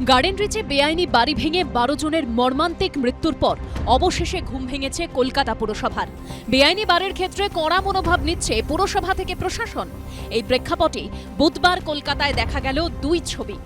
Garden রিচে বেআইনি বাড়ি ভেঙে বারো জনের মর্মান্তিক মৃত্যুর পর অবশেষে ঘুম ভেঙেছে কলকাতা পুরসভার। বেআইনি বাড়ির ক্ষেত্রে কড়া মনোভাব নিচ্ছে পুরসভা থেকে প্রশাসন। এই প্রেক্ষাপটে বুধবার কলকাতায় দেখা গেল দুই ছবি।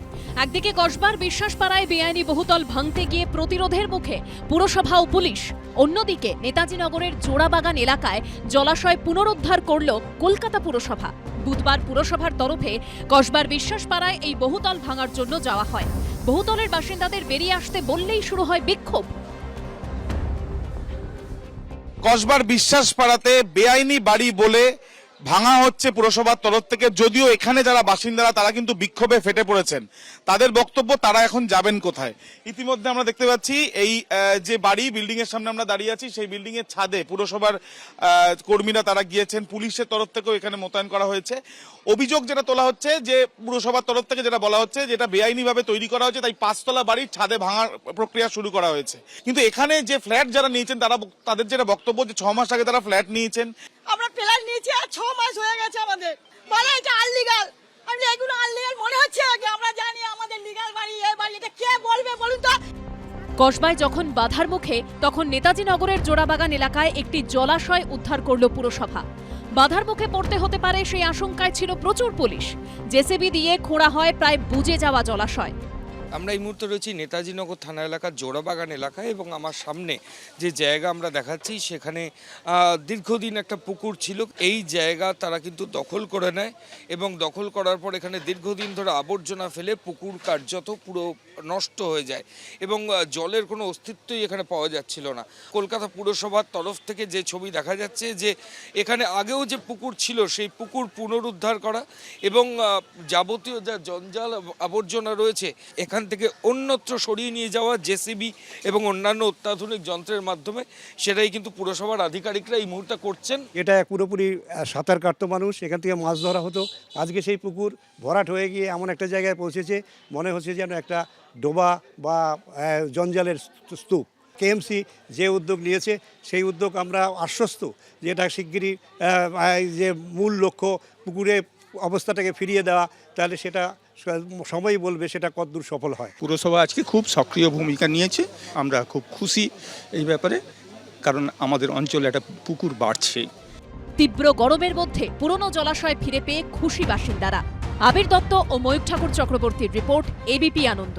একদিকে কসবার বিশ্বাসপাড়ায় বেআইনি বহুতল ভাঙতে গিয়ে প্রতিরোধের মুখে পুরসভা ও পুলিশ। অন্যদিকে নেতাজি নগরের জোড়াবাগান এলাকায় জলাশয় পুনরুদ্ধার করল কলকাতা পুরসভা। বুধবার পুরসভার তরফে কসবার বিশ্বাসপাড়ায় এই বহুতল ভাঙার জন্য যাওয়া হয়। বহুতলের বাসিন্দাদের বেরিয়ে আসতে বললেই শুরু হয় বিক্ষোভ। কসবার বিশ্বাস পাড়াতে বেআইনি বাড়ি বলে ভাঙা হচ্ছে পুরসভার তরফ থেকে। যদিও এখানে যারা বাসিন্দারা, তারা কিন্তু বিক্ষোভে ফেটে পড়েছেন। তাদের বক্তব্য, তারা এখন যাবেন কোথায়? ইতিমধ্যে আমরা দেখতে পাচ্ছি এই যে বাড়ি বিল্ডিং এর সামনে আমরা দাঁড়িয়ে আছি, সেই বিল্ডিং এর ছাদে পুরসভার কর্মীরা তারা গিয়েছেন। পুলিশের তরফ থেকেও এখানে মোতায়েন করা হয়েছে। অভিযোগ যেটা তোলা হচ্ছে, যে পুরসভার তরফ থেকে যেটা বলা হচ্ছে, যেটা বেআইনি ভাবে তৈরি করা হয়েছে, তাই পাঁচতলা বাড়ির ছাদে ভাঙার প্রক্রিয়া শুরু করা হয়েছে। কিন্তু এখানে যে ফ্ল্যাট যারা নিয়েছেন, তারা তাদের যেটা বক্তব্য, যে ছ মাস আগে তারা ফ্ল্যাট নিয়েছেন। নিয়েছি আর ছ মাস হয়ে গেছে আমাদের। বলে এটা আনলিগাল আমি এগুলো আনলিগাল মনে হচ্ছে আগে আমরা জানি আমাদের লিগাল বাড়ি, এ বাড়ি, এটা কে বলবে বলুন তো? কসবায় যখন বাধার মুখে, তখন নেতাজি নগরের জোড়াবাগান এলাকায় একটি জলাশয় উদ্ধার করল পুরসভা। বাধার মুখে পড়তে হতে পারে সেই আশঙ্কায় ছিল প্রচুর পুলিশ। জেসিবি দিয়ে খোঁড়া হয় প্রায় বুজে যাওয়া জলাশয়। আমরা এই মুহূর্তে রয়েছি নেতাজি নগর থানা এলাকার জোড়াবাগান এলাকায় এবং আমার সামনে যে জায়গা আমরা দেখাচ্ছি, সেখানে দীর্ঘদিন একটা পুকুর ছিল। এই জায়গা তারা কিন্তু দখল করে নেয় এবং দখল করার পর এখানে দীর্ঘদিন ধরে আবর্জনা ফেলে পুকুর কার্যত পুরো নষ্ট হয়ে যায় এবং জলের কোনো অস্তিত্বই এখানে পাওয়া যাচ্ছিল না। কলকাতা পুরসভার তরফ থেকে যে ছবি দেখা যাচ্ছে যে, এখানে আগেও যে পুকুর ছিল, সেই পুকুর পুনরুদ্ধার করা এবং যাবতীয় যা জঞ্জাল আবর্জনা রয়েছে, এখান থেকে অন্যত্র সরিয়ে নিয়ে যাওয়া জেসিবি এবং অন্যান্য অত্যাধুনিক যন্ত্রের মাধ্যমে সেটাই কিন্তু পুরসভার আধিকারিকরা এই মুহূর্তে করছেন। এটা পুরোপুরি সাঁতার কাটতো মানুষ এখান থেকে মাছ ধরা হতো। আজকে সেই পুকুর ভরাট হয়ে গিয়ে এমন একটা জায়গায় পৌঁছেছে, মনে হচ্ছে যেন একটা ডোবা বা জঞ্জালের স্তূ- স্তূপ। কেএমসি যে উদ্যোগ নিয়েছে, সেই উদ্যোগ আমরা আশ্বস্ত যে এটা শিগগিরই যে মূল লক্ষ্য পুকুরে অবস্থাটাকে ফিরিয়ে দেওয়া তাহলে সেটা সময় বলবে সেটা কতদূর সফল হয়। পুরসভা আজকে খুব সক্রিয় ভূমিকা নিয়েছে। আমরা খুব খুশি এই ব্যাপারে কারণ আমাদের অঞ্চলে একটা পুকুর বাড়ছে। তীব্র গরমের মধ্যে পুরনো জলাশয় ফিরে পেয়ে খুশি বাসিন্দারা। আবির দত্ত ও ময়ূক ঠাকুর চক্রবর্তীর report ABP Ananda.